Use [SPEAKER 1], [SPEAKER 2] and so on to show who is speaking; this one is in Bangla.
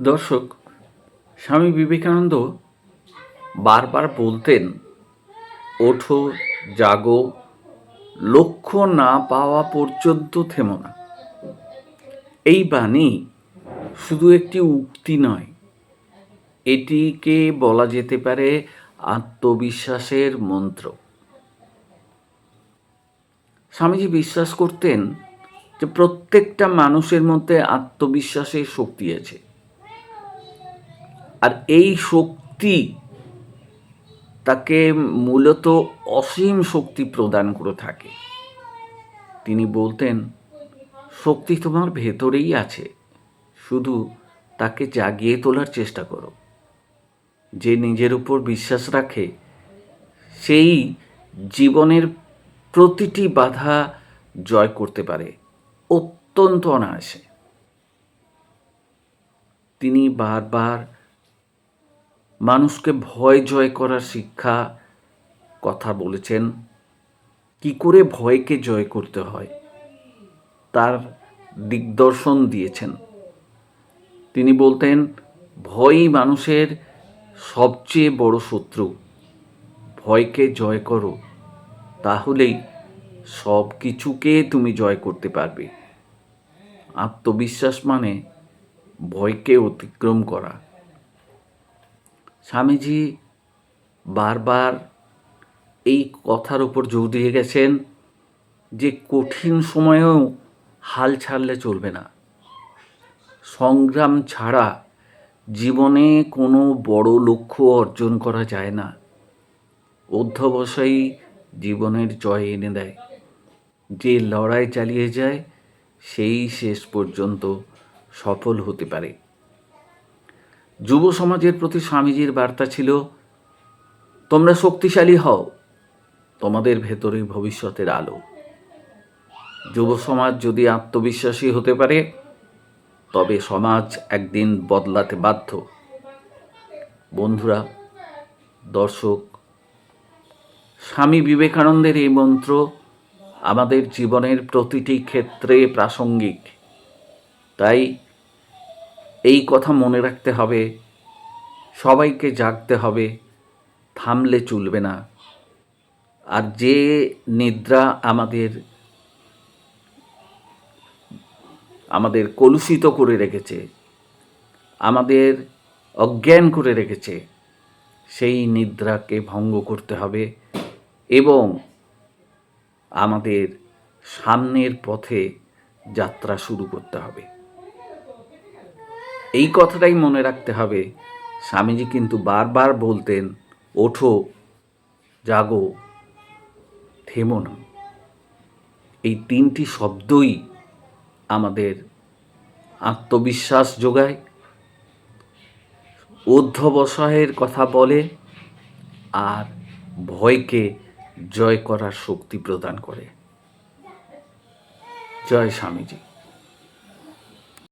[SPEAKER 1] দর্শক, স্বামী বিবেকানন্দ বারবার বলতেন, ওঠো, জাগো, লক্ষ্য না পাওয়া পর্যন্ত থেমো না। এই বাণী শুধু একটি উক্তি নয়, এটিকে বলা যেতে পারে আত্মবিশ্বাসের মন্ত্র। স্বামীজি বিশ্বাস করতেন যে প্রত্যেকটা মানুষের মধ্যে আত্মবিশ্বাসের শক্তি আছে। আর এই শক্তি তাকে মূলত অসীম শক্তি প্রদান করে থাকে। তিনি বলতেন, শক্তি তোমার ভেতরেই আছে, শুধু তাকে জাগিয়ে তোলার চেষ্টা করো। যে নিজের উপর বিশ্বাস রাখে, সেই জীবনের প্রতিটি বাধা জয় করতে পারে, অত্যন্ত অনায়াসে। তিনি বারবার মানুষকে ভয় জয় করার শিক্ষা কথা বলেছেন। কি করে ভয়কে জয় করতে হয়? তার দিগদর্শন দিয়েছেন। তিনি বলতেন, ভয়ই মানুষের সবচেয়ে বড় শত্রু। ভয়কে জয় করো, তাহলেই সব কিছুকে তুমি জয় করতে পারবে। আত্মবিশ্বাস মানে ভয়কে অতিক্রম করা। স্বামীজি বারবার এই কথার উপর জোর দিয়ে গেছেন যে কঠিন সময়েও হাল ছাড়লে চলবে না। সংগ্রাম ছাড়া জীবনে কোনো বড় লক্ষ্য অর্জন করা যায় না। অধ্যবসায়ী জীবনের জয় এনে দেয়। যে লড়াই চালিয়ে যায়, সেই শেষ পর্যন্ত সফল হতে পারে। যুব সমাজের প্রতি স্বামীজির বার্তা ছিল, তোমরা শক্তিশালী হও, তোমাদের ভেতরে ভবিষ্যতের আলো। যুব সমাজ যদি আত্মবিশ্বাসী হতে পারে, তবে সমাজ একদিন বদলাতে বাধ্য। বন্ধুরা, দর্শক, স্বামী বিবেকানন্দের এই মন্ত্র আমাদের জীবনের প্রতিটি ক্ষেত্রে প্রাসঙ্গিক। তাই এই কথা মনে রাখতে হবে। সবাইকে জাগতে হবে। থামলে চলবে না। আর যে নিদ্রা আমাদের আমাদের কলুষিত করে রেখেছে, আমাদের অজ্ঞান করে রেখেছে, সেই নিদ্রাকে ভঙ্গ করতে হবে এবং আমাদের সামনের পথে যাত্রা শুরু করতে হবে। এই কথাটাই মনে রাখতে হবে। স্বামীজি কিন্তু বারবার বলতেন, ওঠো, জাগো, থেমো না। এই তিনটি শব্দই আমাদের আত্মবিশ্বাস যোগায়। অধ্যবসায়ের কথা বলে আর ভয়কে জয় করার শক্তি প্রদান করে। জয় স্বামীজি।